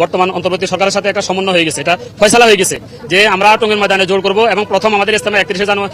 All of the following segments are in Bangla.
বর্তমান অন্তর্বর্তী সরকারের সাথে একটা সমন্বয় হয়ে গেছে। এটা ফয়সালা হয়ে গেছে যে আমরা টঙ্গের ময়দানে জোর করব এবং প্রথম আমাদের ইস্তেমা একত্রিশে জানুয়ারি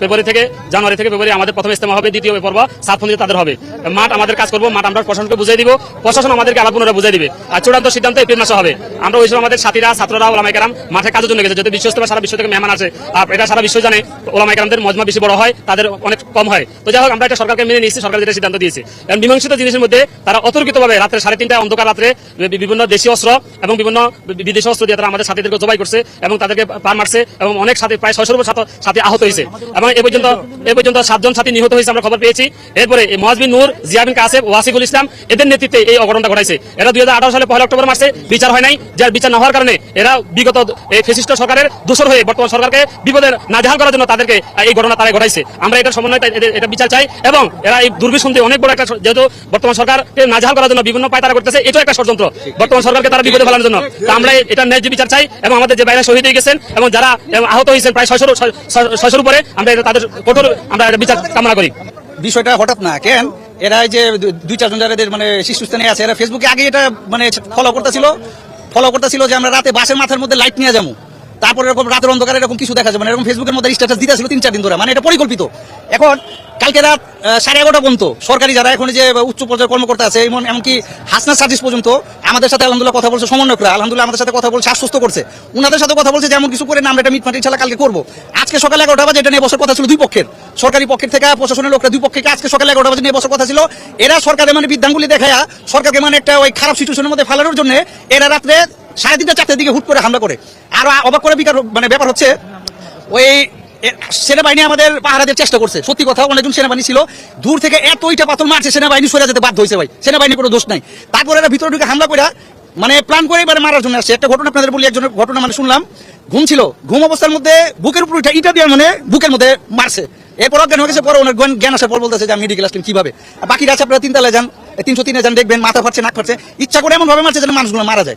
ফেব্রুয়ারি থেকে জানুয়ারি থেকে ফেব্রুয়ারি আমাদের প্রথম ইস্তেমা হবে, দ্বিতীয় পর্ব সাতফন্দিতে তাদের হবে। মাঠ আমাদের কাজ করব, মাঠ আমরা প্রশাসনকে বুঝিয়ে দিব, প্রশাসন আমাদেরকে আলাপ পুনরায় বুঝিয়ে দিবে। আর চূড়ান্ত সিদ্ধান্ত এপ্রিল মাসে হবে। আমরা ওই সময় আমাদের সাথীরা, ছাত্ররা ওলামাইকারাম মাঠে কাজের জন্য গেছে। যদি বিশ্ব সারা বিশ্ব থেকে মেহমান আছে আর এটা সারা বিশ্ব জানে। ওলামাইকারামদের মজমা বেশি বড় হয়, তাদের অনেক কম হয়। তো যাই হোক, আমরা এটা সরকারকে মেনে নিয়েছি, সরকার যেটা সিদ্ধান্ত দিয়েছে। এবং মীমাংসিত জিনিসের মধ্যে তারা অতর্কিতভাবে রাত্রে সাড়ে তিনটা অন্ধকার রাত্রে বিভিন্ন দেশীয় অস্ত্র এবং বিভিন্ন বিদেশি অস্ত্র দিয়ে তারা আমাদের সাথীদেরকে জবাই করছে এবং তাদেরকে পার মারছে এবং অনেক সাথী, প্রায় ছয়শোর সাথ- আহত হয়েছে। এবং এ পর্যন্ত এ পর্যন্ত সাতজন সাথী নিহত হয়েছে আমরা খবর পেয়েছি। এরপরে মহাজবিন নূর জিয়াবিন কাসেব ওয়াসিফুল ইসলাম, এদের নেতৃত্বে এই অঘটনটা ঘটাইছে। এরা দুই হাজার আঠারো সালে পহেলা অক্টোবর মাসে বিচার হয় নাই। যার বিচার না হওয়ার কারণে এরা বিগত এই ফেসিস্ট সরকারের দোষর হয়ে বর্তমান সরকারকে বিপদে নাজেহাল করার জন্য তাদেরকে এই ঘটনা তারা ঘটাইছে। আমরা এটা সমন্বয় এটা বিচার চাই এবং এরা এই দুর্বিসন্ধি অনেক বড় একটা যেহেতু বর্তমান সরকারকে নাজেহাল করার জন্য বিভিন্ন পায় তারা করতেছে, এটাও একটা ষড়যন্ত্র। বর্তমান সরকারকে তারা বিপদে ফেলানোর জন্য। তা আমরা এটা ন্যায্য বিচার চাই এবং আমাদের যে বাইরে শহীদ হয়ে গেছেন এবং যারা আহত হয়েছেন প্রায় ছয়শোর ছয়শোর উপরে, আমরা তাদের কঠোর আমরা বিচার কামনা করি। বিষয়টা হঠাৎ না, কেন? এরা যে দুই, চারজন যারা মানে শীর্ষস্থানে আছে, এরা ফেসবুকে আগে এটা মানে ফলো করতেছিল। ফলো করতেছিল যে আমরা রাতে বাসের মাথার মধ্যে লাইট নিয়ে যাব। তারপর এরকম রাতের অন্ধকারে এরকম কিছু দেখা যাবে মানে এরকম ফেসবুকের মধ্যে স্ট্যাটাস দিতেছিল তিন, চার দিন ধরে। মানে এটা পরিকল্পিত। এখন কালকে রাত সাড়ে এগারোটা পর্যন্ত সরকারি যারা এখন যে উচ্চ পর্যায়ের কর্মকর্তা আছে, এমন, এমনকি হাসনা সার্ভিস পর্যন্ত আমাদের সাথে আলহামদুলিল্লাহ কথা বলছে, সমন্বয়করা। আলহামদুলিল্লাহ আমাদের সাথে কথা বলছে, আশ্বস্ত করছে। উনাদের সাথে কথা বলছে যেমন কিছু করে না, আমরা এটা মিটমাট ইনশাল্লাহ কালকে করব। আজকে সকালে এগারোটা বাজে, এটা নিয়ে বসার কথা ছিল দুই পক্ষের। সরকারি পক্ষের থেকে প্রশাসনের লোকরা দুই পক্ষকে আজকে সকালে এগারোটা বাজে নিয়ে বসার কথা ছিল। এরা সরকারের মানে বিদ্যাঙ্গুলি দেখায়া, সরকারকে মানে একটা ওই খারাপ সিচুয়েশনের মধ্যে ফেলানোর জন্য, এরা রাত্রে সাড়ে তিনটা, চারটার দিকে হুট করে হামলা করে। আর অবাক করে বিকার মানে ব্যাপার হচ্ছে, ওই সেনাবাহিনী আমাদের পাহারা দেওয়ার চেষ্টা করছে। সত্যি কথা, অনেকজন সেনাবাহিনী ছিল। দূর থেকে এত ইটা পাথর মারছে, সেনাবাহিনী সরে যেতে বাধ্য হয়েছে ভাই। সেনাবাহিনীর কোনো দোষ নাই। তারপর এরা ভিতরে ঢুকে হামলা করে মানে প্ল্যান করে এবারে মারার জন্য আসছে। একটা ঘটনা আপনাদের বলি, একজনের ঘটনা মানে শুনলাম, ঘুম ছিল। ঘুম অবস্থার মধ্যে বুকের উপর উঠে ইটা দিয়ে মানে বুকের মধ্যে মারছে। এরপর অজ্ঞান হয়ে গেছে, পরে ওনার জ্ঞান- আসার পর বলতেছে যে আমি মেডিকেল আসলাম কীভাবে। বাকি আছে, আপনারা তিনতলায় যান। তিনশো তিনে যান, দেখবেন মাথা ফাটছে, নাক ফাটছে। ইচ্ছা করে এমন ভাবে মারছে যেন মানুষগুলো মারা যায়।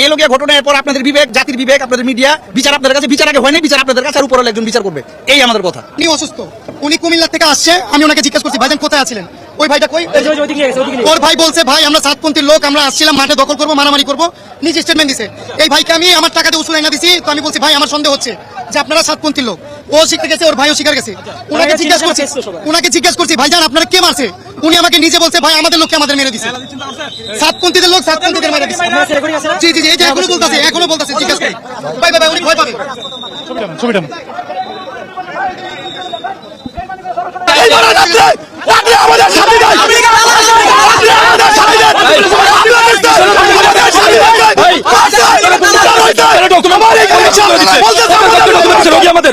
এই লোকের ঘটনা এরপর আপনাদের বিবেক জাতির বিবেক আপনাদের মিডিয়া বিচার আপনাদের কাছে বিচার আগে হয়নি বিচার আপনাদের কাছে আর উপরে একজন বিচার করবে। এই আমাদের কথা। উনি অসুস্থ। উনি কুমিল্লা থেকে আসছে আমি ওনাকে জিজ্ঞেস করছি ভাইজান কোথায় আছিলেন? ওই ভাইটা কই? ওর ভাই বলছে ভাই আমরা সাতপন্থীর লোক আমরা আসছিলাম মাঠে দখল করব মারামারি করব। নিজে স্টেটমেন্ট দিছে। এই ভাইকে আমি আমার টাকা দিয়ে উসুল এনে দিছি তো আমি বলছি ভাই আমার সন্দেহ হচ্ছে যে আপনারা সাতপন্থীর লোক। ও শিখতে গেছে ওর ভাইও শিকার গেছে। ওনাকে জিজ্ঞেস করছি ওনাকে জিজ্ঞেস করছি ভাইজান আপনারা কে মারছে? উনি আমাকে নিজে বলছে ভাই আমাদের লোককে আমাদের মেরে দিছে সাতপন্থীদের লোক সাতপন্থীদের মেরে দিছে জি জি জি এই যে এখনও বলতেছে এখনও বলতেছে জিজ্ঞেস করি ভাই ভাই ভাই উনি ভয় পাবে ছবিটা আমাদের